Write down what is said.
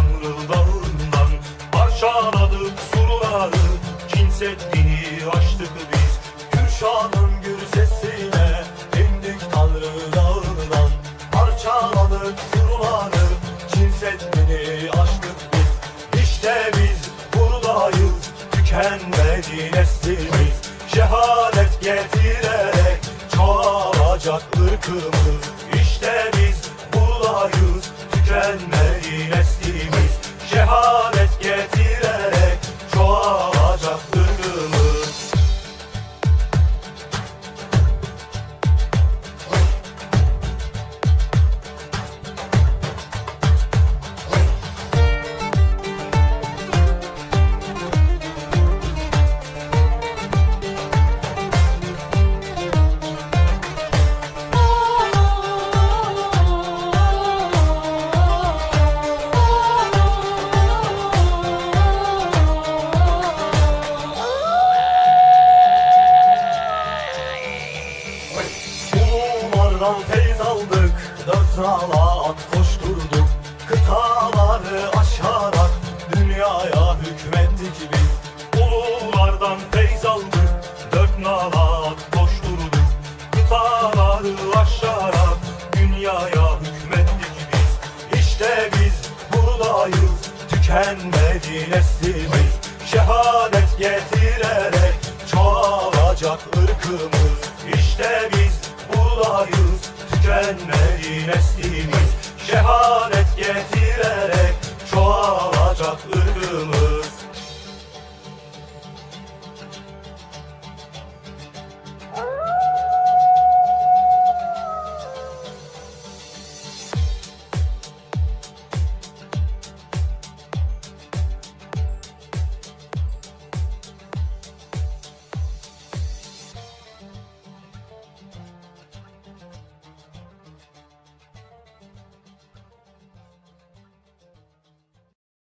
Tanrı dağından Parçaladık surları. Çin Seddi'ni açtık biz. Kürşan'ın gür sesine Dindik Tanrı dağından Parçaladık surları. Çin Seddi'ni açtık biz. İşte biz buradayız. Tükenmedi neslimiz. Şehadet getirerek Çoğalacak ırkımız. İşte biz buradayız. Tükenmedi Şehadet aldık Dört nala at koşturduk. Kıtaları aşarak Dünyaya hükmettik biz. Ululardan feyz aldık Dört nala at koşturduk. Kıtaları aşarak Dünyaya hükmettik biz. İşte biz buradayız Tükenmedi neslimiz. Şehadet getirerek Çoğalacak ırkımız. İşte biz buradayız Tükenmedi neslimiz. Şehadet